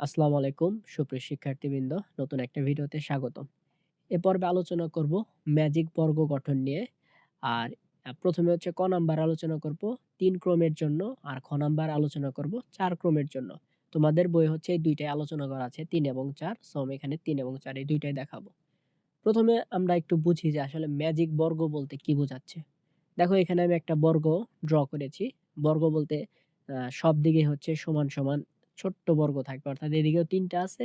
আসসালামু আলাইকুম, সুপ্রিয় শিক্ষার্থীবৃন্দ, নতুন একটা ভিডিওতে স্বাগতম। এ পর্বে আলোচনা করব ম্যাজিক বর্গ গঠন নিয়ে। আর প্রথমে হচ্ছে ক নাম্বার আলোচনা করব, তিন ক্রমের জন্য, আর খ নাম্বার আলোচনা করব চার ক্রমের জন্য। তোমাদের বই হচ্ছে এই দুইটাই আলোচনা করা আছে, তিন এবং চার। সো আমি এখানে তিন এবং চার এই দুইটাই দেখাবো। প্রথমে আমরা একটু বুঝি যে আসলে ম্যাজিক বর্গ বলতে কি বোঝাচ্ছে। দেখো, এখানে আমি একটা বর্গ ড্র করেছি। বর্গ বলতে সব দিকে হচ্ছে সমান সমান ছোট্ট বর্গ থাকবে। অর্থাৎ এদিকেও তিনটা আছে,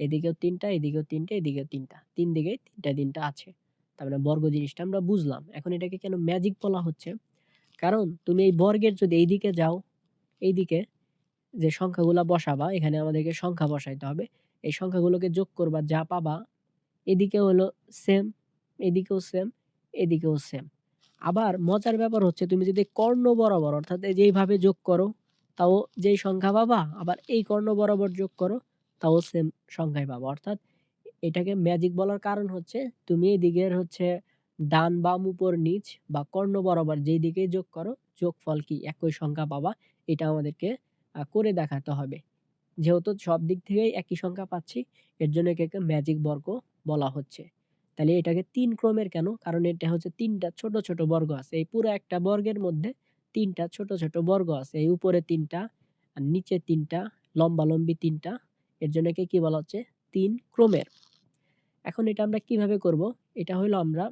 এদিকেও তিনটা এদিকেও তিনটা এদিকেও তিনটা। তিন দিকে তিনটা তিনটা আছে। তার মানে বর্গ জিনিসটা আমরা বুঝলাম। এখন এটাকে কেন ম্যাজিক বলা হচ্ছে? কারণ তুমি এই বর্গের যদি এইদিকে যাও, এইদিকে যে সংখ্যাগুলো বসাবা, এখানে আমাদেরকে সংখ্যা বসাইতে হবে। এই সংখ্যাগুলোকে যোগ করবা, যা পাবা এদিকে হলো সেম এদিকেও সেম এদিকেও সেম আবার মজার ব্যাপার হচ্ছে, তুমি যদি কর্ণ বরাবর, অর্থাৎ যেইভাবে যোগ করো তাও যেই সংখ্যা পাবা, আবার এই কর্ণ বরাবর যোগ করো, তাও সেম সংখ্যাই পাবা। অর্থাৎ এটাকে ম্যাজিক বলার কারণ হচ্ছে তুমি এদিকের হচ্ছে ডান বাম উপর নিচ বা কর্ণ বরাবর যেই দিকে যোগ করো, যোগফল কি একই সংখ্যা পাবা, এটা আমাদেরকে করে দেখাতে হবে। যেহেতু সব দিক থেকেই একই সংখ্যা পাচ্ছি, এর জন্য একে ম্যাজিক বর্গ বলা হচ্ছে। তাহলে এটাকে তিন ক্রমের কেন? কারণ এটা হচ্ছে তিনটা ছোট ছোট বর্গ আছে, এই পুরো একটা বর্গের মধ্যে তিনটা, ছোট ছোট বর্গ আছে। এই উপরে তিনটা আর নিচে তিনটা লম্বালম্বি তিনটা। এর জন্য কি বলা হচ্ছে? তিন ক্রমের। এখন এটা আমরা কীভাবে করব? এটা হলো আমরা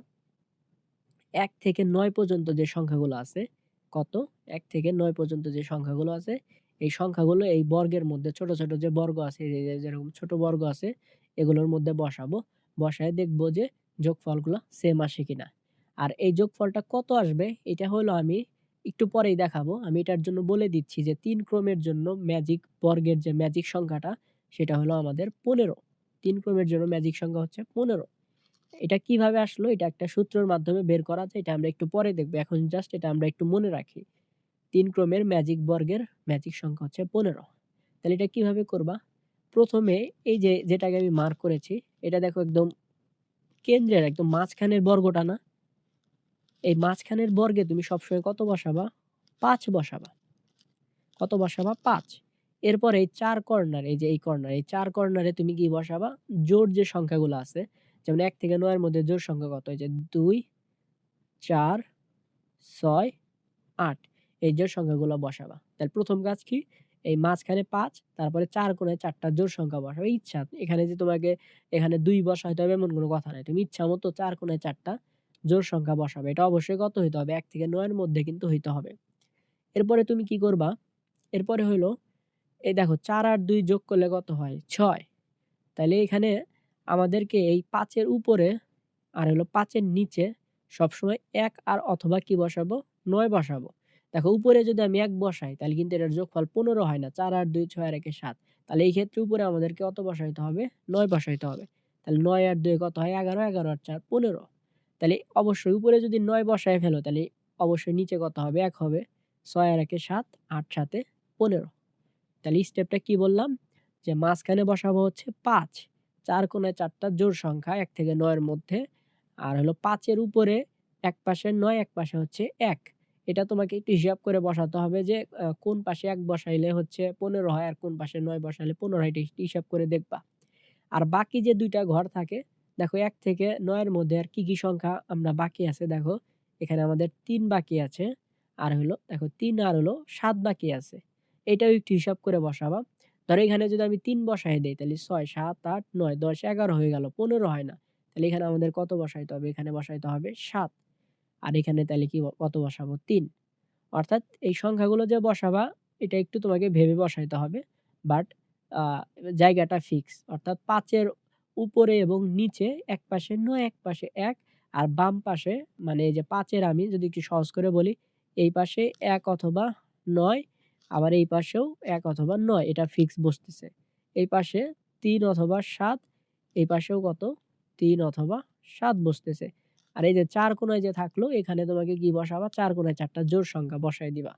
এক থেকে নয় পর্যন্ত যে সংখ্যাগুলো আছে, কত? এক থেকে নয় পর্যন্ত যে সংখ্যাগুলো আছে, এই সংখ্যাগুলো এই বর্গের মধ্যে ছোট ছোট যে বর্গ আছে যেরকম ছোট বর্গ আছে, এগুলোর মধ্যে বসাবো। বসায় দেখব যে যোগফলগুলো সেম আসে কিনা। আর এই যোগফলটা কত আসবে? এটা হলো আমি একটু পরেই দেখাবো। আমি এটার জন্য বলে দিচ্ছি যে, তিন ক্রমের জন্য ম্যাজিক বর্গের যে ম্যাজিক সংখ্যাটা, সেটা হলো আমাদের পনেরো। তিন ক্রমের জন্য ম্যাজিক সংখ্যা হচ্ছে পনেরো। এটা কীভাবে আসলো? এটা একটা সূত্রের মাধ্যমে বের করা যায়। এটা আমরা একটু পরে দেখব। এখন জাস্ট এটা আমরা একটু মনে রাখি। তিন ক্রমের ম্যাজিক বর্গের ম্যাজিক সংখ্যা হচ্ছে পনেরো। তাহলে এটা কীভাবে করবা? প্রথমে এই যে, যেটাকে আমি মার্ক করেছি, এটা দেখো একদম কেন্দ্রের, একদম মাঝখানের বর্গটা না? এই মাঝখানের বর্গে তুমি সবসময় কত বসাবা? পাঁচ বসাবা। কত বসাবা? পাঁচ। এরপর এই চার কর্নার এই যে এই কর্নার এই চার কর্নারে তুমি কি বসাবা? জোর যে সংখ্যাগুলো আছে, যেমন এক থেকে নয়ের মধ্যে জোর সংখ্যা কত? হয়েছে দুই, চার, ছয়, আট। এই জোর সংখ্যাগুলো বসাবা। তাহলে প্রথম কাজ কি? এই মাঝখানে পাঁচ, তারপরে চার কোণে চারটা জোর সংখ্যা বসাবে। ইচ্ছা, এখানে যে তোমাকে এখানে দুই বসাইতে হবে এমন কোনো কথা নাই। তুমি ইচ্ছা মতো চার কোণে চারটা জোর সংখ্যা বসাবে। এটা অবশ্যই কত হইতে হবে, এক থেকে নয়ের মধ্যে কিন্তু হইতে হবে। এরপরে তুমি কি করবা? এরপরে হইল, এই দেখো চার আর দুই যোগ করলে কত হয়? ছয়। তাহলে এখানে আমাদেরকে এই পাঁচের উপরে আর হলো পাঁচের নিচে সবসময় এক আর অথবা কি বসাবো? নয় বসাবো। দেখো উপরে যদি আমি এক বসাই তাহলে কিন্তু এটার যোগফল পনেরো হয় না, চার আর দুই, ছয় আর একে সাত। তাহলে এই ক্ষেত্রে উপরে আমাদেরকে কত বসাইতে হবে? নয় বসাইতে হবে। তাহলে নয় আর দুই কত হয়? এগারো এগারো আর চার, পনেরো। তাহলে অবশ্যই উপরে যদি নয় বসায় ফেলো, তাহলে অবশ্যই নিচে কত হবে? এক হবে। ছয় আর একে সাত, আট, সাতে পনেরো। তাহলে স্টেপটা কি বললাম? যে মাঝখানে বসাবো হচ্ছে পাঁচ। চার কোনায় চারটা জোর সংখ্যা, এক থেকে নয়ের মধ্যে। আর হলো পাঁচের উপরে এক পাশে নয়, এক পাশে হচ্ছে এক। এটা তোমাকে একটু হিসাব করে বসাতে হবে যে কোন পাশে এক বসাইলে হচ্ছে পনেরো হয় আর কোন পাশে নয় বসাইলে পনেরো হয়, এটা হিসাব করে দেখবা। আর বাকি যে দুইটা ঘর থাকে দেখো, এক থেকে নয়ের মধ্যে আর কি কি সংখ্যা আমরা বাকি আছে দেখো, এখানে আমাদের তিন বাকি আছে, আর হলো, দেখো, তিন আর হলো সাত বাকি আছে, এটাও একটু হিসাব করে বসাবা, ধরো এখানে যদি আমি তিন বসাই দিই, তাহলে ছয়, সাত, আট, নয়, দশ, এগারো হয়ে গেল, পনেরো হয় না, তাহলে এখানে আমাদের কত বসাইতে হবে? এখানে বসাইতে হবে সাত, আর এখানে তাহলে কি কত বসাবো? তিন, অর্থাৎ এই সংখ্যাগুলো যে বসাবা, এটা একটু তোমাকে ভেবে বসাইতে হবে বাট জায়গাটা ফিক্স অর্থাৎ পাঁচের উপরে এবং নিচে, এক পাশে নয় এক পাশে এক, আর বাম পাশে মানে এই যে পাঁচের আমি যদি একটু সহজ করে বলি, এই পাশে এক অথবা নয়, আবার এই পাশেও এক অথবা নয়, এটা ফিক্স বসতেছে। এই পাশে তিন অথবা সাত, এই পাশেও কত? তিন অথবা সাত বসতেছে। আর এই যে চার কোনায় যে থাকল, এখানে তোমাকে কি বসাবা? চার কোনায় চারটা জোর সংখ্যা বসায় দিবা।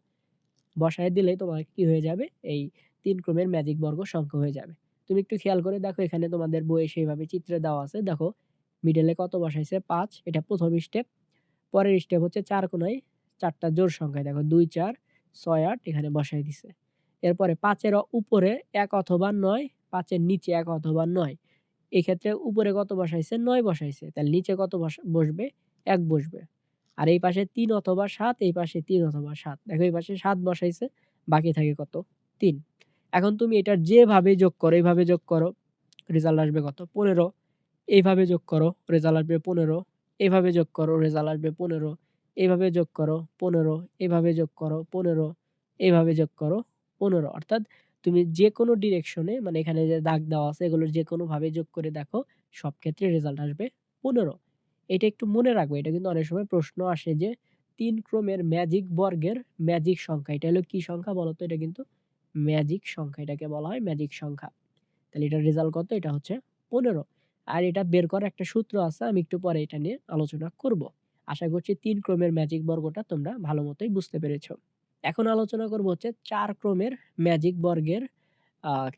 বসায় দিলেই তোমার কি হয়ে যাবে? এই তিন ক্রমের ম্যাজিক বর্গ সংখ্যা হয়ে যাবে। তুমি একটু খেয়াল করে দেখো, এখানে তোমাদের বইয়ে সেইভাবে চিত্রে দেওয়া আছে। দেখো মিডলে কত বসাইছে? পাঁচ, এটা প্রথম স্টেপ পরের স্টেপ হচ্ছে চার কোনায় চারটা জোর সংখ্যায়। দেখো, দুই, চার, ছয়, আট, এখানে বসাই দিছে। এরপরে পাঁচের উপরে এক অথবা নয়, পাঁচের নিচে এক অথবা নয়। এক্ষেত্রে উপরে কত বসাইছে? নয় বসাইছে। তাহলে নিচে কত বসবে? এক বসবে। আর এই পাশে তিন অথবা সাত, এই পাশে তিন অথবা সাত। দেখো, এই পাশে সাত বসাইছে, বাকি থাকে কত? তিন। এখন তুমি এটার যেভাবে যোগ করো, এইভাবে যোগ করো রেজাল্ট আসবে কত? পনেরো। এইভাবে যোগ করো রেজাল্ট আসবে পনেরো। এইভাবে যোগ করো রেজাল্ট আসবে পনেরো। এইভাবে যোগ করো, পনেরো। এইভাবে যোগ করো, পনেরো। এইভাবে যোগ করো, পনেরো। অর্থাৎ তুমি যে কোনো ডিরেকশনে মানে এখানে যে দাগ দেওয়া আছে, এগুলো যে কোনোভাবে যোগ করে দেখো, সব ক্ষেত্রে রেজাল্ট আসবে পনেরো। এটা একটু মনে রাখবে, এটা কিন্তু অনেক সময় প্রশ্ন আসে যে, তিন ক্রমের ম্যাজিক বর্গের ম্যাজিক সংখ্যা, এটা হলো কী সংখ্যা বলতো? এটা কিন্তু ম্যাজিক সংখ্যা এটাকে বলা হয় ম্যাজিক সংখ্যা। তাহলে এটার রেজাল্ট কত? এটা হচ্ছে পনেরো। আর এটা বের করার একটা সূত্র আছে, আমি একটু পরে এটা নিয়ে আলোচনা করব। আশা করছি তিন ক্রমের ম্যাজিক বর্গটা তোমরা ভালো মতোই বুঝতে পেরেছ। এখন আলোচনা করব হচ্ছে চার ক্রমের ম্যাজিক বর্গের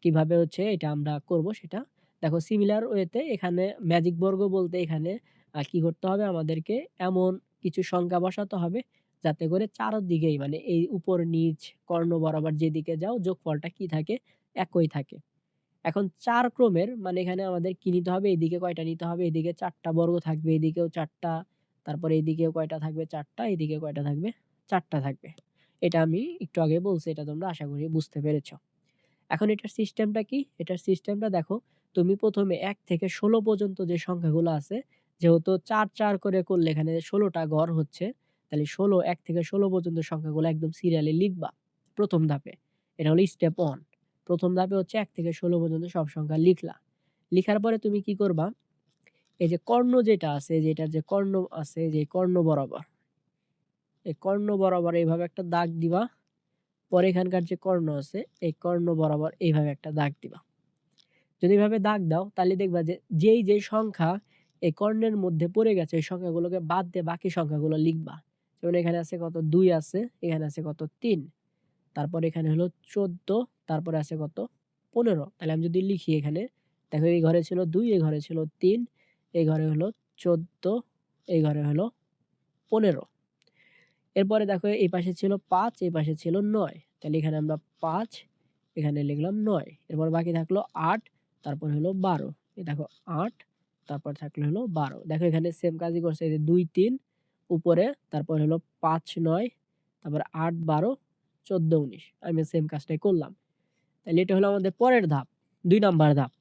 কীভাবে হচ্ছে এটা আমরা করব সেটা। দেখো সিমিলার ওয়েতে এখানে ম্যাজিক বর্গ বলতে এখানে কি করতে হবে? আমাদেরকে এমন কিছু সংখ্যা বসাতে হবে যাতে করে চারদিকেই মানে এই উপর নিচ কর্ণ বরাবর যেদিকে যাও যোগফলটা কি থাকে? একই থাকে। এখন চার ক্রমের মানে এখানে আমাদের কি নিতে হবে? এদিকে কয়টা নিতে হবে? এদিকে চারটা বর্গ থাকবে, এদিকেও চারটা। তারপরে এদিকেও কয়টা থাকবে? চারটা, এদিকে কয়টা থাকবে? চারটা থাকবে। এটা আমি একটু আগে বলছি, এটা তোমরা আশা করি বুঝতে পেরেছ। এখন এটার সিস্টেমটা কি? এটার সিস্টেমটা দেখো, তুমি প্রথমে এক থেকে ষোলো পর্যন্ত যে সংখ্যাগুলো আছে, যেহেতু চার চার করে করলে এখানে ষোলোটা ঘর হচ্ছে তাহলে ষোলো, এক থেকে ষোলো পর্যন্ত সংখ্যাগুলো একদম সিরিয়ালে লিখবা। প্রথম ধাপে। এটা হলো স্টেপ ওয়ান প্রথম ধাপে হচ্ছে এক থেকে ষোলো পর্যন্ত সব সংখ্যা লিখলা। লিখার পরে তুমি কি করবা? এই যে কর্ণ যেটা আছে, যেটার যে কর্ণ আছে, যে কর্ণ বরাবর। এই কর্ণ বরাবর এইভাবে একটা দাগ দিবা। পরে এখানকার যে কর্ণ আছে, এই কর্ণ বরাবর এইভাবে একটা দাগ দিবা। যদি এইভাবে দাগ দাও, তাহলে দেখবা যে যেই যে সংখ্যা এই কর্ণের মধ্যে পড়ে গেছে, এই সংখ্যাগুলোকে বাদ দিয়ে বাকি সংখ্যাগুলো লিখবা। যেমন এখানে আছে কত দুই আছে, এখানে আছে কত তিন। তারপর এখানে হলো চোদ্দ, তারপরে আছে কত পনেরো। তাহলে আমি যদি লিখি এখানে, দেখো এই ঘরে ছিল দুই, এই ঘরে ছিল তিন, এই ঘরে হলো চোদ্দ, এই ঘরে হলো পনেরো। এরপরে দেখো এই পাশে ছিল পাঁচ, এই পাশে ছিল নয়। তাহলে এখানে আমরা পাঁচ, এখানে লিখলাম নয়। এরপর বাকি থাকল আট, তারপর হলো বারো। এই দেখো আট, তারপর থাকল হলো বারো। দেখো এখানে সেম কাজই করছে, এই যে দুই, তিন উপরে, তারপর হলো পাঁচ, নয়, তারপর আট, বারো, চোদ্দ, উনিশ। আমি সেম কাজটাই করলাম। তাহলে এটা হলো আমাদের পরের ধাপ, দুই নাম্বার ধাপ।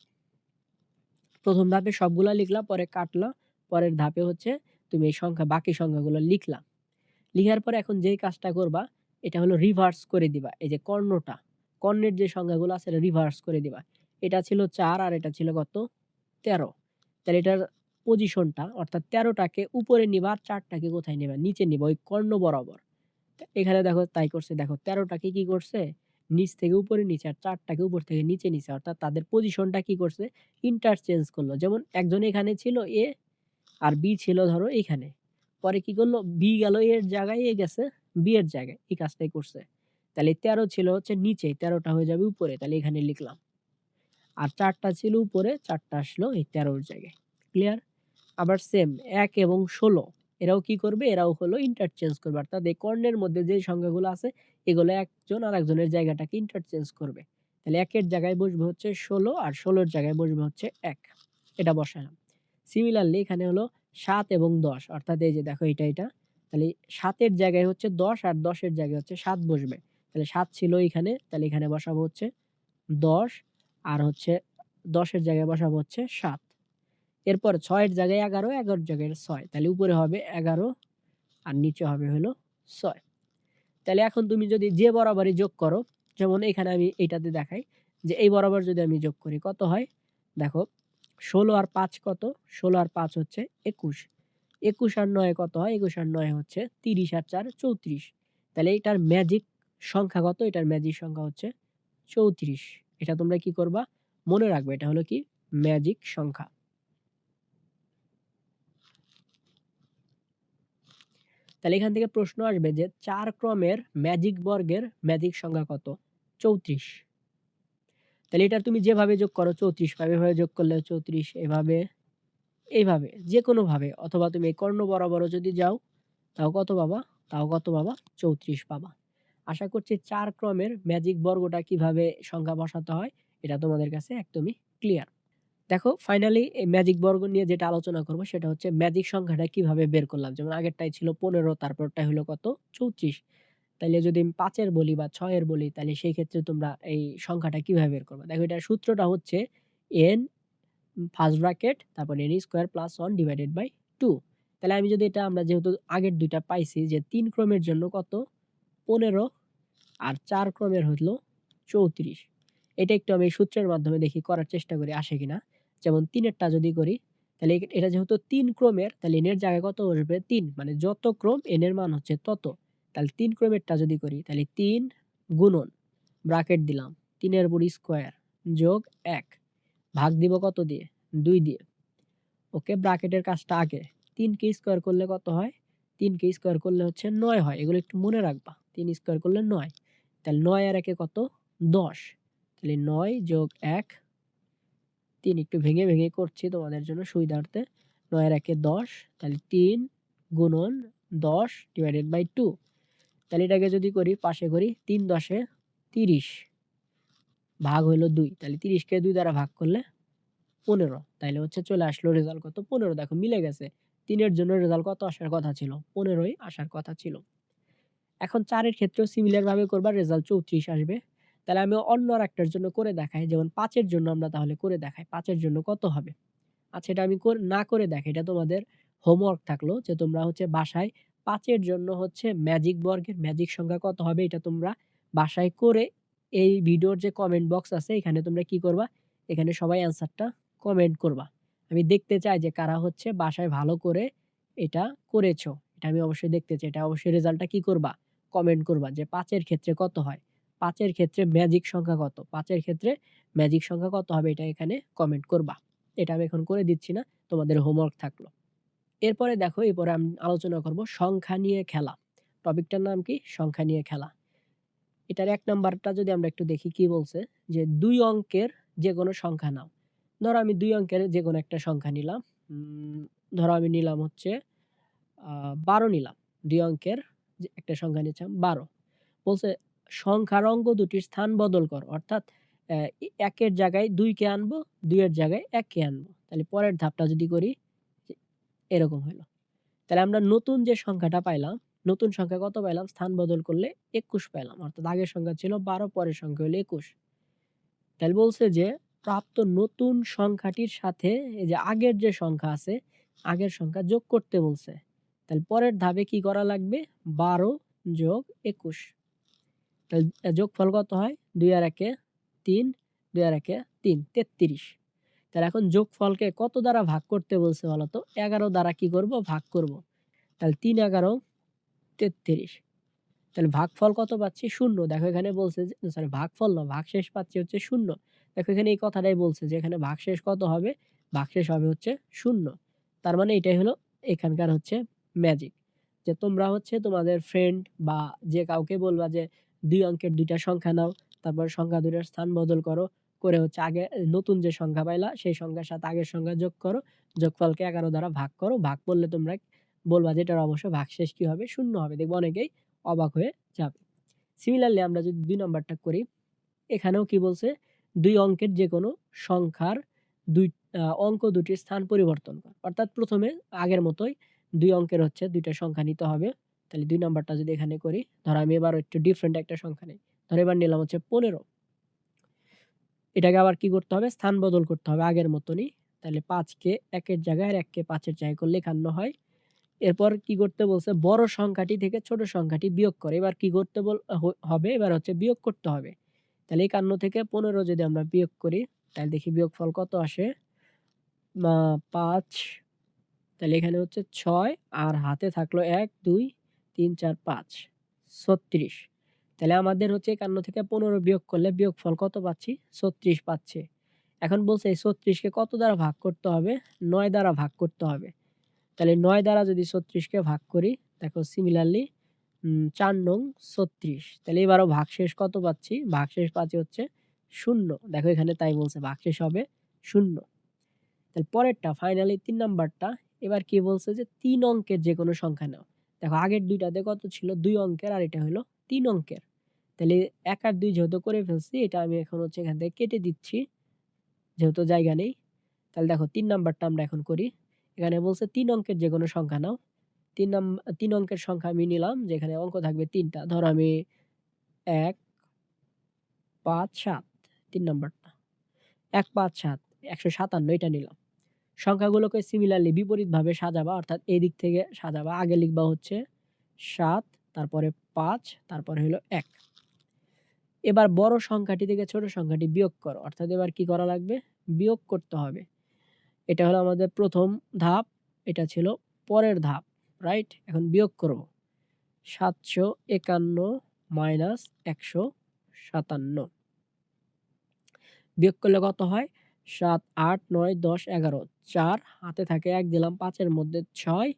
প্রথম ধাপে সবগুলা লিখলাম, পরে কাটলা পরের ধাপে হচ্ছে তুমি এই সংখ্যা, বাকি সংখ্যাগুলো লিখলাম লিখার পরে এখন যেই কাজটা করবা, এটা হলো রিভার্স করে দিবা। এই যে কর্ণটা, কর্ণের যে সংখ্যাগুলো আছে রিভার্স করে দিবা। এটা ছিল চার আর এটা ছিল কত? তেরো। তাহলে এটার পজিশনটা অর্থাৎ তেরোটাকে উপরে নিবা আর চারটাকে কোথায় নিবা? নিচে নিবা, ওই কর্ণ বরাবর। এখানে দেখো, তাই করছে। দেখো, তেরোটাকে কি করছে? নিচ থেকে উপরে নিচে আর চারটাকে উপর থেকে নিচে নিচে অর্থাৎ তাদের পজিশনটা কি করছে? ইন্টারচেঞ্জ করল। যেমন একজন এখানে ছিল এ আর বি ছিল ধরো এখানে। পরে কি করল? বি গেল এর জায়গায়, এ গেছে বি এর জায়গায়। এই কাজটাই করছে। তাহলে তেরো ছিল হচ্ছে নিচে, তেরোটা হয়ে যাবে উপরে। তাহলে এখানে লিখলাম। আর চারটা ছিল উপরে, চারটা আসলো এই তেরোর জায়গায়। ক্লিয়ার আবার সেম এক এবং ষোলো। এরাও কি করবে? এরাও হলো ইন্টারচেঞ্জ করবে। অর্থাৎ এই কর্ণের মধ্যে যে সংখ্যাগুলো আছে, এগুলো একজন আর একজনের জায়গাটাকে ইন্টারচেঞ্জ করবে। তাহলে একের জায়গায় বসবে হচ্ছে ষোলো আর ষোলোর জায়গায় বসবে হচ্ছে এক। এটা বসালাম। সিমিলারলি এখানে হলো সাত এবং দশ। অর্থাৎ এই যে দেখো এটা এটা তাহলে সাতের জায়গায় হচ্ছে দশ আর দশের জায়গায় হচ্ছে সাত বসবে। তাহলে সাত ছিল এখানে তাহলে এখানে বসাবো হচ্ছে দশ আর হচ্ছে দশের জায়গায় বসাবো হচ্ছে সাত। এরপর ছয়ের জায়গায় এগারো, এগারোর জায়গায় ছয়। তাহলে উপরে হবে এগারো আর নিচে হবে হলো ছয়। তাহলে এখন তুমি যদি যে বরাবরই যোগ করো, যেমন এখানে আমি এইটাতে দেখাই যে এই বরাবর যদি আমি যোগ করি, কত হয়? দেখো, ষোলো আর পাঁচ কত? ষোলো আর পাঁচ হচ্ছে একুশ। একুশ আর নয় কত হয়? একুশ আর নয় হচ্ছে তিরিশ আর চার চৌত্রিশ। তাহলে এটার ম্যাজিক সংখ্যা কত? এটার ম্যাজিক সংখ্যা হচ্ছে চৌত্রিশ। এটা তোমরা কি করবা? মনে রাখবে, এটা হলো কি? ম্যাজিক সংখ্যা। তাহলে এখান থেকে প্রশ্ন আসবে যে চার ক্রমের ম্যাজিক বর্গের ম্যাজিক সংখ্যা কত? চৌত্রিশ। তাহলে এটা তুমি যেভাবে যোগ করো, চৌত্রিশ পাবে এভাবে যোগ করলে চৌত্রিশ, এভাবে এইভাবে যে কোনোভাবে অথবা তুমি এই কর্ণ বরাবরও যদি যাও, তাও কত পাবা? তাও কত বাবা চৌত্রিশ পাবা। আশা করছি চার ক্রমের ম্যাজিক বর্গটা কীভাবে সংখ্যা বসাতে হয়, এটা তোমাদের কাছে একদমই ক্লিয়ার দেখো ফাইনালি এই ম্যাজিক বর্গ নিয়ে যেটা আলোচনা করব সেটা হচ্ছে ম্যাজিক সংখ্যাটা কীভাবে বের করলাম? যেমন আগেরটাই ছিল পনেরো তারপরটা হলো কত? চৌত্রিশ। তাহলে যদি আমি পাঁচের বলি বা ছয়ের বলি তাহলে সেই ক্ষেত্রে তোমরা এই সংখ্যাটা কীভাবে বের করবে? দেখো, এটার সূত্রটা হচ্ছে এন ফার্স্ট ব্র্যাকেট তারপর N square plus one divided by two তাহলে আমি যদি এটা আমরা যেহেতু আগের দুইটা পাইছি, যে তিন ক্রমের জন্য কত? পনেরো। আর চার ক্রমের হলো চৌত্রিশ। এটা একটু আমি সূত্রের মাধ্যমে দেখি, করার চেষ্টা করি, আসে কিনা? যেমন তিনেরটা যদি করি, তাহলে এটা যেহেতু তিন ক্রমের, তাহলে এনের জায়গায় কত বসবে? তিন। মানে যত ক্রম এনের মান হচ্ছে তত। তাহলে তিন ক্রমেরটা যদি করি, তাহলে তিন গুণন ব্রাকেট দিলাম, তিনের উপর স্কোয়ার যোগ এক। ভাগ দিব কত দিয়ে? দুই দিয়ে। ওকে ব্রাকেটের কাজটা আগে। তিনকে স্কোয়ার করলে কত হয়? তিনকে স্কোয়ার করলে হচ্ছে নয় হয়। এগুলো একটু মনে রাখবা। তিন স্কোয়ার করলে নয়। তাহলে নয় আর একে কত? দশ। তাহলে নয় যোগ এক তিন একটু ভেঙে ভেঙে করছি তোমাদের জন্য সুবিধার্থে। নয় আর একে দশ, তাহলে তিন গুণন দশ ডিভাইডেড বাই টু তাহলে এটাকে যদি করি, পাশে করি তিন দশে তিরিশ, ভাগ হইল দুই। তাহলে তিরিশকে দুই দ্বারা ভাগ করলে পনেরো। তাইলে হচ্ছে চলে আসলো রেজাল্ট কত? পনেরো। দেখো মিলে গেছে। তিনের জন্য রেজাল্ট কত? আসার কথা ছিল। পনেরোই আসার কথা ছিল। এখন চারের ক্ষেত্রেও সিমিলার করবার করবা রেজাল্ট চৌত্রিশ আসবে। তাহলে আমি অন্য আর একটার জন্য করে দেখাই। যেমন পাঁচের জন্য আমরা তাহলে করে দেখাই, পাঁচের জন্য কত হবে? আচ্ছা এটা আমি না করে দেখাই, এটা তোমাদের হোমওয়ার্ক থাকল যে তোমরা হচ্ছে বাসায় পাঁচের জন্য হচ্ছে ম্যাজিক বর্গের ম্যাজিক সংখ্যা কত হবে এটা তোমরা বাসায় করে এই ভিডিওর যে কমেন্ট বক্স আছে, এখানে তোমরা কি করবা? এখানে সবাই অ্যান্সারটা কমেন্ট করবা। আমি দেখতে চাই যে কারা হচ্ছে বাসায় ভালো করে এটা করেছ। এটা আমি অবশ্যই দেখতে চাই, এটা অবশ্যই রেজাল্টটা কি করবা? কমেন্ট করবা যে পাঁচের ক্ষেত্রে কত হয়? পাঁচের ক্ষেত্রে ম্যাজিক সংখ্যা কত? পাঁচের ক্ষেত্রে ম্যাজিক সংখ্যা কত হবে এটা এখানে কমেন্ট করবা। এটা আমি এখন করে দিচ্ছি না, তোমাদের হোমওয়ার্ক থাকল। এরপরে দেখো, এরপরে আমি আলোচনা করব সংখ্যা নিয়ে খেলা। টপিকটার নাম কি? সংখ্যা নিয়ে খেলা। এটার এক নাম্বারটা যদি আমরা একটু দেখি, কি বলছে? যে দুই অঙ্কের যে কোনো সংখ্যা নাও। ধরো আমি দুই অঙ্কের যে কোনো একটা সংখ্যা নিলাম। ধরো আমি নিলাম হচ্ছে বারো নিলাম। দুই অঙ্কের একটা সংখ্যা নিচ্ছিলাম, বারো। বলছে সংখ্যার অঙ্ক দুটির স্থান বদল কর। অর্থাৎ একের জায়গায় দুইকে আনব, দুইয়ের জায়গায় এককে আনব। তাহলে পরের ধাপটা যদি করি এরকম হলো। তাহলে আমরা নতুন যে সংখ্যাটা পাইলাম, নতুন সংখ্যা কত পাইলাম? স্থান বদল করলে একুশ পাইলাম। অর্থাৎ আগের সংখ্যা ছিল বারো, পরের সংখ্যা হলো একুশ। তাহলে বলছে যে, প্রাপ্ত নতুন সংখ্যাটির সাথে এই যে আগের যে সংখ্যা আছে, আগের সংখ্যা যোগ করতে বলছে। তাহলে পরের ধাপে কি করা লাগবে? বারো যোগ একুশ। যোগফল কত হয়? দুই আর একে তিন, দুই আর একে তিন, তেত্রিশ। তাহলে এখন যোগফলকে কত দ্বারা ভাগ করতে বলছে বলতো এগারো দ্বারা কি করব? ভাগ করব। তাহলে তিন, এগারো, তেত্রিশ। তাহলে ভাগফল কত পাচ্ছি? শূন্য। দেখো এখানে বলছে যে সরি ভাগফল না ভাগশেষ পাচ্ছি হচ্ছে শূন্য। দেখো এখানে এই কথাটাই বলছে যে, এখানে ভাগশেষ কত হবে? ভাগশেষ হবে হচ্ছে শূন্য। তার মানে এটাই হলো এখানকার হচ্ছে ম্যাজিক যে তোমরা হচ্ছে তোমাদের ফ্রেন্ড বা যে কাউকে বলবা যে দুই অঙ্কের দুইটা সংখ্যা নাও, তারপর সংখ্যা দুইটার স্থান বদল করো, করে হচ্ছে আগে নতুন যে সংখ্যা পাইলা, সেই সংখ্যার সাথে আগের সংখ্যা যোগ করো, যোগফলকে এগারো দ্বারা ভাগ করো, ভাগ করলে তোমরা বলবা যে এটার অবশ্য ভাগশেষ কি হবে? শূন্য হবে। দেখব অনেকেই অবাক হয়ে যাবে। সিমিলারলি আমরা যদি দুই নম্বরটা করি, এখানেও কি বলছে? দুই অঙ্কের যে কোনো সংখ্যার দুই অঙ্ক দুটির স্থান পরিবর্তন কর। অর্থাৎ প্রথমে আগের মতোই দুই অঙ্কের হচ্ছে দুইটা সংখ্যা নিতে হবে। তাহলে দুই নাম্বারটা যদি এখানে করি, ধর আমি এবার একটু ডিফারেন্ট একটা সংখ্যা নেই। ধর এবার নিলাম হচ্ছে পনেরো। এটাকে আবার কি করতে হবে? স্থান বদল করতে হবে আগের মতনই। তাহলে পাঁচকে একের জায়গায় আর এককে পাঁচের জায়গায় করলে একান্ন হয়। এরপর কি করতে বলছে? বড় সংখ্যাটি থেকে ছোট সংখ্যাটি বিয়োগ করে। এবার কি করতে বল হবে? এবার হচ্ছে বিয়োগ করতে হবে। তাহলে একান্ন থেকে পনেরো যদি আমরা বিয়োগ করি, তাহলে দেখি বিয়োগ ফল কত আসে? পাঁচ। তাহলে এখানে হচ্ছে ছয়। আর হাতে থাকল এক, দুই তিন, চার, পাঁচ। ছত্রিশ। তাহলে আমাদের হচ্ছে একান্ন থেকে পনেরো বিয়োগ করলে বিয়োগ ফল কত পাচ্ছি? ছত্রিশ পাচ্ছে। এখন বলছে এই ছত্রিশকে কত দ্বারা ভাগ করতে হবে? নয় দ্বারা ভাগ করতে হবে। তাহলে নয় দ্বারা যদি ছত্রিশকে ভাগ করি, দেখো সিমিলারলি চার নং ছত্রিশ। তাহলে এবারও ভাগশেষ কত পাচ্ছি? ভাগশেষ পাচ্ছি হচ্ছে শূন্য। দেখো এখানে তাই বলছে, ভাগশেষ হবে শূন্য। তাহলে পরেরটা ফাইনালি তিন নাম্বারটা, এবার কি বলছে যে তিন অঙ্কের যে কোনো সংখ্যা নাও। দেখো, আগের দুইটাতে কত ছিল দুই অঙ্কের আর এটা হলো তিন অঙ্কের তাহলে এক আর দুই যেহেতু করে ফেলছি, এটা আমি এখন হচ্ছে এখান থেকে কেটে দিচ্ছি। যেহেতু জায়গা নেই। তাহলে দেখো, তিন নাম্বারটা আমরা এখন করি। এখানে বলছে তিন অঙ্কের যে কোনো সংখ্যা নাও। তিন নাম, তিন অঙ্কের সংখ্যা আমি নিলাম, যেখানে অঙ্ক থাকবে ৩ টা। ধরো আমি ১ ৫ ৭ ৩ নাম্বারটা। ১ ৫ ৭ ১৫৭ এটা নিলাম। সংখ্যাগুলোকে সিমিলারলি বিপরীতভাবে সাজাবা, অর্থাৎ এই দিক থেকে সাজাবা। আগে লিখবা হচ্ছে সাত, তারপরে পাঁচ, তারপরে হলো এক এবার বড় সংখ্যাটি থেকে ছোট সংখ্যাটি বিয়োগ করো। অর্থাৎ এবার কি করা লাগবে? বিয়োগ করতে হবে। এটা হলো আমাদের প্রথম ধাপ। এটা ছিল পরের ধাপ। রাইট? এখন বিয়োগ করব। ৭৫১ মাইনাস ১৫৭ বিয়োগ করলে কত হয়? ৭, ৮, ৯, ১০, ১১ ৪ হাতে থাকে এক দিলাম পাঁচের মধ্যে ছয়।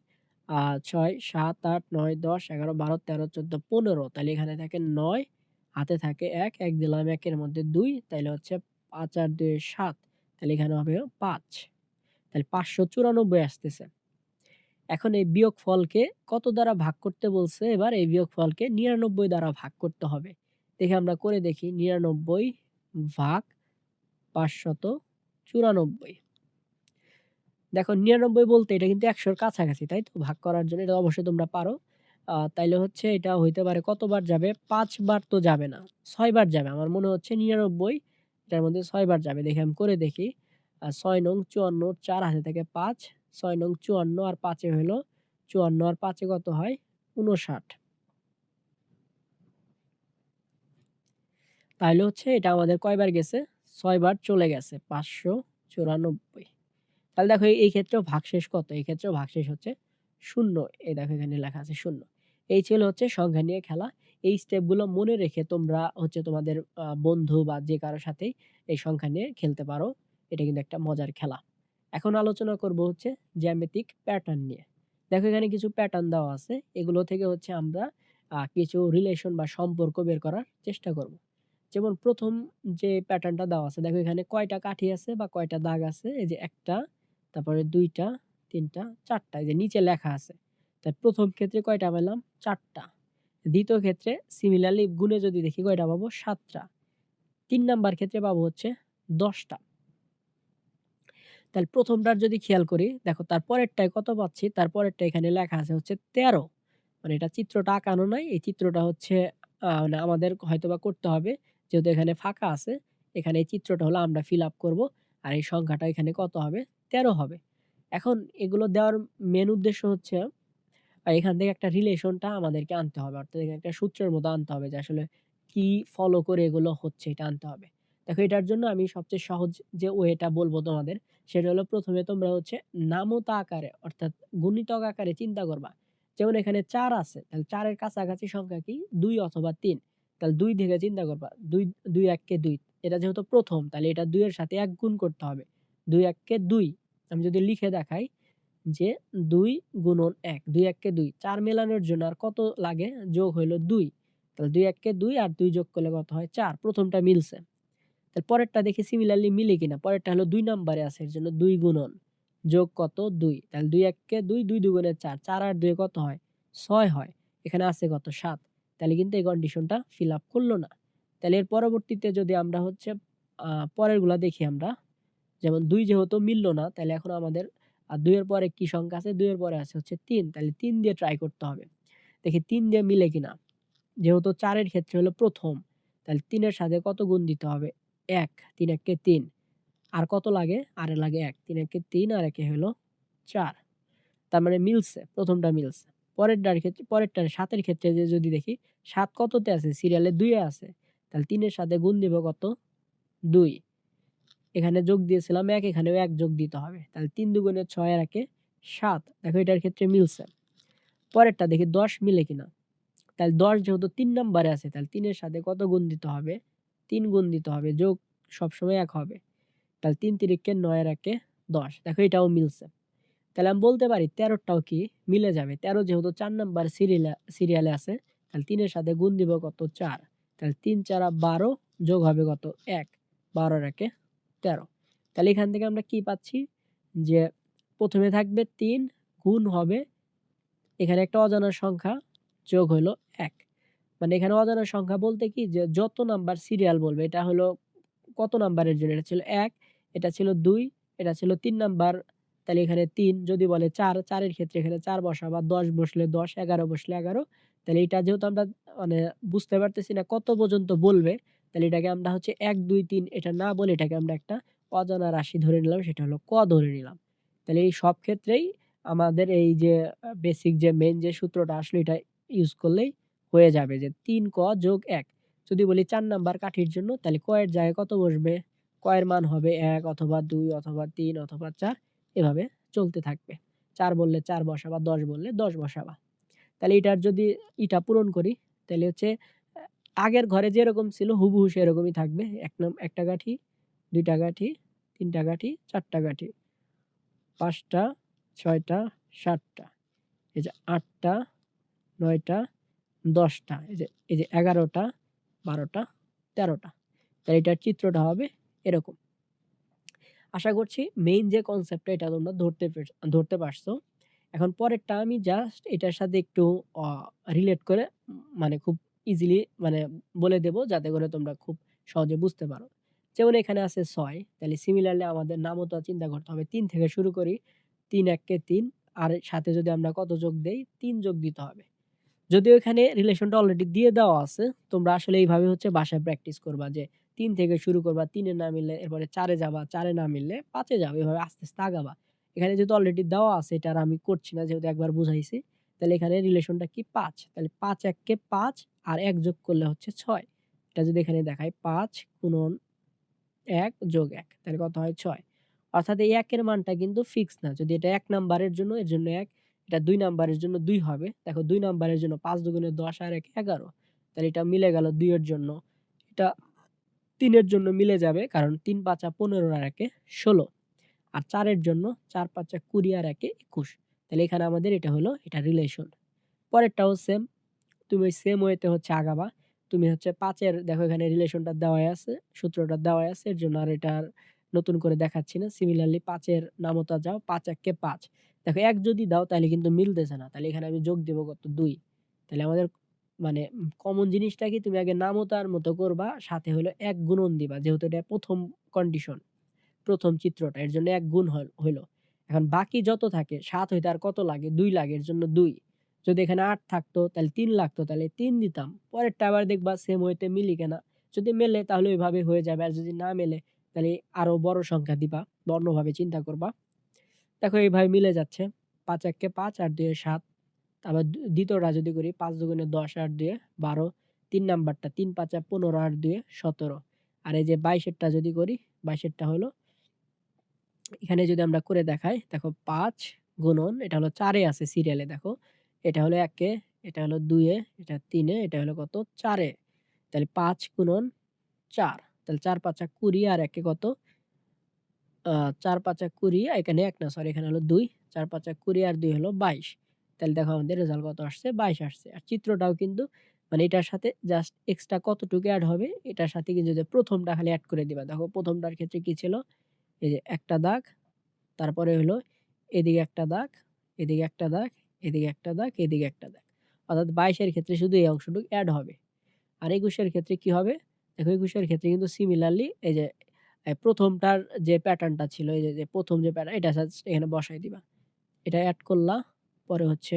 আর ৬, ৭, ৮, ৯, ১০, ১১, ১২, ১৩, ১৪, ১৫ তাহলে এখানে থাকে নয় হাতে থাকে ১, ১ দিলাম একের মধ্যে দুই। তাইলে হচ্ছে পাঁচ আর ২ ৭ তাহলে এখানে হবে পাঁচ। তাহলে ৫৯৪ আসতেছে। এখন এই বিয়োগ ফলকে কত দ্বারা ভাগ করতে বলছে? এবার এই বিয়োগ ফলকে নিরানব্বই দ্বারা ভাগ করতে হবে। দেখে আমরা করে দেখি। ৯৯ ভাগ ৫৯৪ দেখো ৯৯ বলতে এটা কিন্তু একশোর কাছাকাছি, তাই তো? ভাগ করার জন্য এটা অবশ্যই তোমরা পারো। তাইলে হচ্ছে এটা হইতে পারে কতবার যাবে? ৫ বার তো যাবে না, ৬ বার যাবে। আমার মনে হচ্ছে ৯৯ এটার মধ্যে ৬ বার যাবে। দেখি আমি করে দেখি। ছয় নং ৫৪ ৪ হাতে থাকে ৫, ৬ নং ৫৪ আর ৫ এ হইল ৫৪ আর পাঁচে কত হয়? ৫৯। তাহলে হচ্ছে এটা আমাদের কয়বার গেছে? ৬ বার চলে গেছে। ৫৯৪ তাহলে দেখো এই ক্ষেত্রেও ভাগশেষ কত? এই ক্ষেত্রেও ভাগশেষ হচ্ছে শূন্য এই দেখো এখানে লেখা আছে ০। এই ছিল হচ্ছে সংখ্যা নিয়ে খেলা। এই স্টেপগুলো মনে রেখে তোমরা হচ্ছে তোমাদের বন্ধু বা যে কারোর সাথেই এই সংখ্যা নিয়ে খেলতে পারো। এটা কিন্তু একটা মজার খেলা। এখন আলোচনা করব হচ্ছে জ্যামিতিক প্যাটার্ন নিয়ে। দেখো এখানে কিছু প্যাটার্ন দেওয়া আছে। এগুলো থেকে হচ্ছে আমরা কিছু রিলেশন বা সম্পর্ক বের করার চেষ্টা করব। যেমন প্রথম যে প্যাটার্নটা দেওয়া আছে দেখো এখানে কয়টা কাঠি আছে বা কয়টা দাগ আছে? এই যে ১ টা, তারপরে ২ টা, ৩ টা, ৪ টা। এই যে নিচে লেখা আছে। তাই ১ম ক্ষেত্রে কয়টা পেলাম? ৪ টা। দ্বিতীয় ক্ষেত্রে সিমিলারলি গুণে যদি দেখি কয়টা পাবো? ৭ টা। ৩ নাম্বার ক্ষেত্রে পাবো হচ্ছে ১০ টা। তাহলে ১ম টার যদি খেয়াল করি, দেখো তার পরেরটায় কত পাচ্ছি? তার পরেরটা এখানে লেখা আছে হচ্ছে ১৩ মানে এটা চিত্রটা আঁকানো নাই। এই চিত্রটা হচ্ছে মানে আমাদের হয়তোবা করতে হবে। যেহেতু এখানে ফাঁকা আছে, এখানে এই চিত্রটা হলো আমরা ফিল আপ করব আর এই সংখ্যাটা এখানে কত হবে? ১৩ হবে। এখন এগুলো দেওয়ার মেন উদ্দেশ্য হচ্ছে এখান থেকে একটা রিলেশনটা আমাদেরকে আনতে হবে। অর্থাৎ এখানে একটা সূত্রের মতো আনতে হবে যে আসলে কি ফলো করে এগুলো হচ্ছে এটা আনতে হবে। দেখো এটার জন্য আমি সবচেয়ে সহজ যে ওয়েটা বলব তোমাদের সেটা হলো প্রথমে তোমরা হচ্ছে নামতা আকারে অর্থাৎ গুণিতক আকারে চিন্তা করবা। যেমন এখানে চার আছে। তাহলে চারের কাছাকাছি সংখ্যা কি? দুই অথবা ৩। তাহলে দুই থেকে চিন্তা করবা। ২, ২ ১ কে ২। এটা যেহেতু প্রথম তাহলে এটা দুইয়ের সাথে এক গুণ করতে হবে। ২ ১ কে ২। আমি যদি লিখে দেখাই যে দুই গুণন ১, ২ ১ কে ২। ৪ মেলানোর জন্য আর কত লাগে? যোগ হইল দুই তাহলে ২ ১ কে ২ আর দুই যোগ করলে কত হয়? চার প্রথমটা মিলছে। তাহলে পরেরটা দেখি সিমিলারলি মিলে কিনা। পরেরটা হলো দুই নাম্বারে আছে এর জন্য দুই গুণন যোগ কত? দুই তাহলে ২ ১ কে ২, ২ দুগুণে ৪। ৪ আর ২ কত হয়? ছয় হয়। এখানে আছে কত? ৭। তাহলে কিন্তু এই কন্ডিশনটা ফিল আপ করল না। তাহলে এর পরবর্তীতে যদি আমরা হচ্ছে পরেরগুলা দেখি আমরা। যেমন দুই যেহেতু মিলল না তাহলে এখন আমাদের আর দুইয়ের পরে কি সংখ্যা আছে? দুইয়ের পরে আছে হচ্ছে তিন তাহলে তিন দিয়ে ট্রাই করতে হবে। দেখি তিন দিয়ে মিলে কিনা। যেহেতু চারের ক্ষেত্রে হলো প্রথম তাহলে তিনের সাথে কত গুণ দিতে হবে? ১ ৩ ১ কে ৩ আর কত লাগে? আরে লাগে ১ ৩ ১ কে ৩ আর একে হলো চার তার মানে মিলছে, প্রথমটা মিলছে। পরেরটার ক্ষেত্রে, পরেরটার ৭ এর ক্ষেত্রে যে যদি দেখি, সাত কততে আছে? সিরিয়ালে ২ এ আছে। তাহলে তিনের সাথে গুণ দিব কত? দুই এখানে যোগ দিয়েছিলাম এক, এখানেও এক যোগ দিতে হবে। তাহলে তিন দুগুণে ছয় আর একে ৭ দেখো এটার ক্ষেত্রে মিলছে। পরেরটা দেখি ১০ মিলে কিনা। তাহলে ১০ যেহেতু তিন নাম্বারে আছে, তাহলে তিনের সাথে কত গুণ দিতে হবে? তিন গুণ দিতে হবে। যোগ সবসময় এক হবে। তাহলে ৩ তিরিকে ৯ আর একে ১০ দেখো এটাও মিলছে। তাহলে আমি বলতে পারি তেরোটাও কি মিলে যাবে। ১৩ যেহেতু চার নাম্বার সিরিয়ালে সিরিয়ালে আছে, তাহলে তিনের সাথে গুণ দিব কত? চার তাহলে ৩ ৪ ১২ যোগ হবে কত? ১ ১২ আর একে ১৩ তাহলে এখান থেকে আমরা কি পাচ্ছি? যে প্রথমে থাকবে তিন গুণ হবে, এখানে একটা অজানা সংখ্যা যোগ হলো এক মানে এখানে অজানা সংখ্যা বলতে কি যে যত নাম্বার সিরিয়াল বলবে, এটা হলো কত নাম্বারের জন্য? এটা ছিল এক, এটা ছিল দুই, এটা ছিল তিন নাম্বার। তাহলে এখানে তিন যদি বলে চার চারের ক্ষেত্রে এখানে চার বসা বা দশ বসলে দশ এগারো বসলে ১১ তাহলে এটা যেহেতু আমরা মানে বুঝতে পারতেছি না কত পর্যন্ত বলবে, তাহলে এটাকে আমরা হচ্ছে ১, ২, ৩ এটা না বলে এটাকে আমরা একটা অজানা রাশি ধরে নিলাম সেটা হলো ক ধরে নিলাম। তাহলে এই সব ক্ষেত্রেই আমাদের এই যে বেসিক যে মেন যে সূত্রটা আসলে এটা ইউজ করলেই হয়ে যাবে যে তিন ক যোগ এক যদি বলি চার নাম্বার কাঠির জন্য তাহলে ক এর জায়গায় কত বসবে? কয়ের মান হবে এক অথবা দুই অথবা তিন অথবা ৪ এভাবে চলতে থাকবে। চার বললে ৪ বসাবা, ১০ বললে ১০ বসাবা। তাহলে এটার যদি ইটা পূরণ করি তাহলে হচ্ছে আগের ঘরে যেরকম ছিল হুবহু সেরকমই থাকবে। ১ নং ১ টা কাঠি, ২ টা কাঠি, ৩ টা কাঠি, ৪ টা কাঠি, ৫ টা, ৬ টা, ৭ টা, এই যে ৮ টা, ৯ টা, ১০ টা, এই যে এই যে ১১ টা, ১২ টা, ১৩ টা। তাহলে এটার চিত্রটা হবে এরকম। আশা করছি মেইন যে কনসেপ্টটা এটা তোমরা ধরতে ধরতে পারছ। এখন পরেরটা আমি জাস্ট এটার সাথে একটু রিলেট করে মানে খুব ইজিলি মানে বলে দেব যাতে করে তোমরা খুব সহজে বুঝতে পারো। যেমন এখানে আছে ৬ তাহলে সিমিলারলি আমাদের নামও তো চিন্তা করতে হবে। ৩ থেকে শুরু করি। ৩ ১ কে ৩ আর সাথে যদি আমরা কত যোগ দেই? ৩ যোগ দিতে হবে। যদিও এখানে রিলেশনটা অলরেডি দিয়ে দেওয়া আছে। তোমরা আসলে এইভাবে হচ্ছে বাসায় প্র্যাকটিস করবা যে ৩ থেকে শুরু করবা, তিনে না মিললে এরপরে চারে যাবা, চারে না মিললে ৫ এ যাবা। এভাবে আস্তে, আস্তে আগাবা। এখানে যেহেতু অলরেডি দেওয়া আছে এটা আর আমি করছি না যেহেতু একবার বুঝাইছি। তাহলে এখানে রিলেশনটা কি পাঁচ তাহলে ৫ ১ কে ৫ আর এক যোগ করলে হচ্ছে ছয় এটা যদি এখানে দেখাই পাঁচ গুণন এক যোগ এক তাহলে কত হয় ছয় অর্থাৎ এই একের মানটা কিন্তু ফিক্স না। যদি এটা এক নাম্বারের জন্য এর জন্য এক এটা দুই নাম্বারের জন্য দুই হবে। দেখো দুই নাম্বারের জন্য পাঁচ দুগুণে ১০ আর ১ ১১ তাহলে এটা মিলে গেল দুইয়ের জন্য। এটা ৩ এর জন্য মিলে যাবে কারণ ৩ ৫ ১৫ আর ১ ১৬ আর চারের জন্য ৪ ৫ ২০ আর ১ ২১ তাহলে এখানে আমাদের এটা হলো এটা রিলেশন। পরেরটাও সেম। তুমি সেম ওয়েতে হচ্ছে আগাবা। তুমি হচ্ছে পাঁচের দেখো এখানে রিলেশনটা দেওয়াই আছে, সূত্রটা দেওয়াই আছে। এর জন্য আর এটা নতুন করে দেখাচ্ছি না। সিমিলারলি ৫ এর নামতা যাও ৫ ১ কে ৫ দেখো এক যদি দাও তাহলে কিন্তু মিলতেছে না। তাহলে এখানে আমি যোগ দেবো কত? দুই তাহলে আমাদের মানে কমন জিনিসটা কি তুমি আগে নামতার মতো করবা, সাথে হলো ১ গুণন দিবা। যেহেতু এটা প্রথম কন্ডিশন। প্রথম চিত্রটা, এর জন্য এক গুণ হল। এখন বাকি যত থাকে, সাত হইতে আর কত লাগে? দুই লাগে, এর জন্য দুই যদি এখানে আট থাকতো, তাহলে তিন লাগতো, তাহলে তিন দিতাম। পরেরটা আবার দেখবা সেম হইতে মিলি কেনা যদি মেলে, তাহলে ওইভাবে হয়ে যাবে। আর যদি না মেলে, তাহলে আরও বড় সংখ্যা দিবা। বা অন্যভাবে চিন্তা করবা। দেখো এইভাবে মিলে যাচ্ছে। ৫ ১ পাঁচ ৫ আর ২ এ ৭ আবার দ্বিতীয়টা যদি করি পাঁচ দুগুণে ১০ আর ২ এ ১২ ৩ নাম্বারটা ৩ ৫ ১৫ আর ২ এ ১৭ আর এই যে ২২ এরটা যদি করি ২২ এরটা হলো এখানে যদি আমরা করে দেখাই দেখো পাঁচ গুণন এটা হলো চারে আছে সিরিয়ালে দেখো। এটা হলো একে এটা হলো ২ এ, এটা তিনে এটা হলো কত? চারে তাহলে পাঁচ গুণন চার তাহলে ৪ ৫ ২০ আর ১ এ কত? ৪ ৫ ২০ এখানে এক না সরি এখানে হলো ২ ৪ ৫ ২০ আর দুই হলো ২২ তাহলে দেখো আমাদের রেজাল্ট কত আসছে? ২২ আসছে। আর চিত্রটাও কিন্তু মানে এটার সাথে জাস্ট এক্সট্রা কতটুকু অ্যাড হবে এটার সাথে কিন্তু যে প্রথমটা খালি অ্যাড করে দিবা। দেখো প্রথমটার ক্ষেত্রে কি ছিল? এই যে একটা দাগ, তারপরে হলো এদিকে একটা দাগ, এদিকে একটা দাগ, এদিকে একটা দাগ, এদিকে একটা দাগ। অর্থাৎ বাইশের ক্ষেত্রে শুধু এই অংশটুকু অ্যাড হবে। আর একুশের ক্ষেত্রে কি হবে? দেখো একুশের ক্ষেত্রে কিন্তু সিমিলারলি এই যে প্রথমটার যে প্যাটার্নটা ছিল এই যে, ১ম যে প্যাটার্ন এটা এখানে বসায় দিবা। এটা অ্যাড করলা। পরে হচ্ছে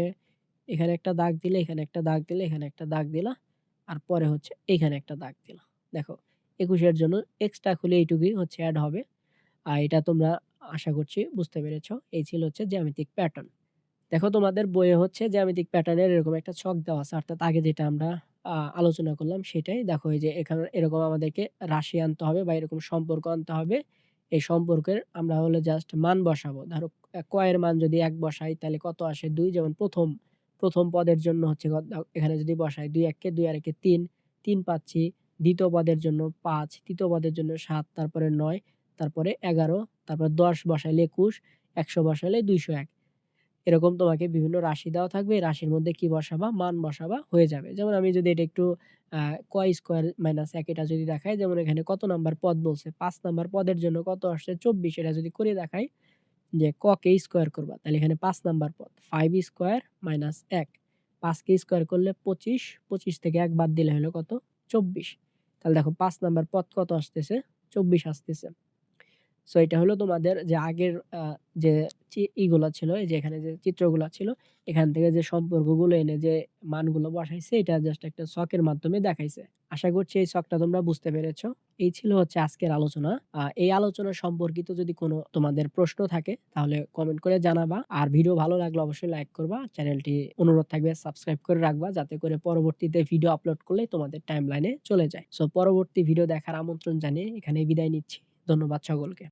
এখানে একটা দাগ দিলে, এখানে একটা দাগ দিলে, এখানে একটা দাগ দিলা। আর পরে হচ্ছে এখানে একটা দাগ দিলা। দেখো ২১ এর জন্য এক্সট্রা খুলে এইটুকুই হচ্ছে অ্যাড হবে। আর এটা তোমরা আশা করছি বুঝতে পেরেছ। এই ছিল হচ্ছে জ্যামিতিক প্যাটার্ন। দেখো তোমাদের বইয়ে হচ্ছে জ্যামিতিক প্যাটার্নের এরকম একটা ছক দেওয়া আছে। অর্থাৎ আগে যেটা আমরা আলোচনা করলাম সেটাই। দেখো এই যে এখানে এরকম আমাদেরকে রাশি আনতে হবে বা এরকম সম্পর্ক আনতে হবে। এই সম্পর্কের আমরা হলো জাস্ট মান বসাবো। ধরো ক এর মান যদি এক বসাই তাহলে কত আসে? দুই যেমন ১ম, ১ম পদের জন্য হচ্ছে এখানে যদি বসাই ২ ১ কে ২ আর ১ কে ৩, ৩ পাচ্ছি। দ্বিতীয় পদের জন্য পাঁচ তৃতীয় পদের জন্য সাত তারপরে নয় তারপরে ১১, তারপর ১০ বসাইলে ২১, ১০০ বসাইলে ২০১ এরকম তোমাকে বিভিন্ন রাশি দেওয়া থাকবে। রাশির মধ্যে কি বসাবা? মান বসাবা হয়ে যাবে। যেমন আমি যদি এটা একটু আ ক স্কয়ার মাইনাস ১ এটা যদি দেখাই যেমন এখানে কত নাম্বার পদ বলছে? পাঁচ নাম্বার পদের জন্য কত আসছে? ২৪ এটা যদি করে দেখাই যে ক কে স্কোয়ার করবা। তাহলে এখানে পাঁচ নাম্বার পদ ফাইভ স্কোয়ার মাইনাস এক পাঁচকে স্কোয়ার করলে 25, 25 থেকে এক বাদ দিলে হলো কত? 24 তাহলে দেখো পাঁচ নাম্বার পদ কত আসতেছে? 24 আসতেছে। সো এটা হলো তোমাদের যে আগের যে ইগুলা ছিল, এই যে এখানে যে চিত্রগুলা ছিল, এখান থেকে যে সম্পর্কগুলো এনে যে মানগুলো বসাইছে, এটা জাস্ট একটা ছকের মাধ্যমে দেখাইছে। আশা করছি এই ছকটা তোমরা বুঝতে পেরেছ। এই ছিল হচ্ছে আজকের আলোচনা। এই আলোচনা সম্পর্কিত যদি কোনো তোমাদের প্রশ্ন থাকে, তাহলে কমেন্ট করে জানাবা। আর ভিডিও ভালো লাগলে অবশ্যই লাইক করবা। চ্যানেলটি অনুরোধ থাকবে সাবস্ক্রাইব করে রাখবা, যাতে করে পরবর্তীতে ভিডিও আপলোড করলে তোমাদের টাইম লাইনে চলে যায়। সো পরবর্তী ভিডিও দেখার আমন্ত্রণ জানিয়ে এখানে বিদায় নিচ্ছি। ধন্যবাদ সকলকে।